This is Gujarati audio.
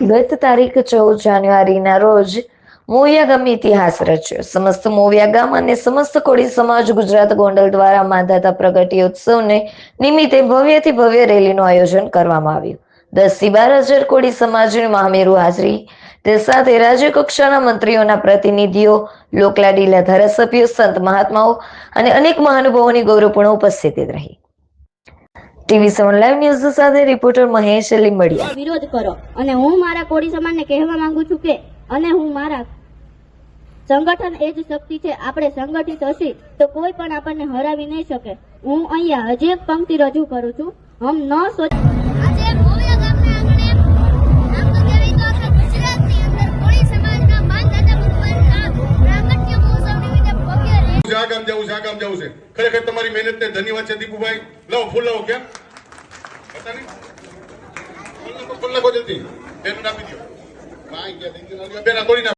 ગત તારીખ ચૌદ જાન્યુઆરીના રોજ મોવિયા ઇતિહાસ રચ્યો. સમસ્ત મોવિયા ગામ અને સમસ્ત કોળી સમાજ ગુજરાત ગોંડલ દ્વારા માંધાતા પ્રગટીયોત્સવને નિમિત્તે ભવ્યથી ભવ્ય રેલીનું આયોજન કરવામાં આવ્યું. દસથી બાર હજાર કોળી સમાજની મહામેરુ હાજરી. તે સાથે રાજ્ય કક્ષાના મંત્રીઓના પ્રતિનિધિઓ, લોકલાડીલા ધારાસભ્યો, સંત મહાત્માઓ અને અનેક મહાનુભાવોની ગૌરવપૂર્ણ ઉપસ્થિતિ રહી. ટીવી સેવન લાઈવ ન્યૂઝ સાથે રિપોર્ટર મહેશ લીંબડિયા વિરોધ કરો અને હું મારા કોળી સમાજને કહેવા માંગુ છું કે અને હું મારા સંગઠન એ જ શક્તિ છે, આપણે સંગઠિત હશે તો કોઈ પણ આપણને હરાવી નહીં શકે. હું અહીંયા હજી એક પંક્તિ રજૂ કરું છું. હમ ન સોચ ગામ જવું છે આ ગામ જવું છે. ખરેખર તમારી મહેનત ને ધન્યવાદ છે દીપુભાઈ. લાવો ફૂલ લાવો કેમ નહીં ફૂલ નાખો, જલ્દી. આપી દો બેન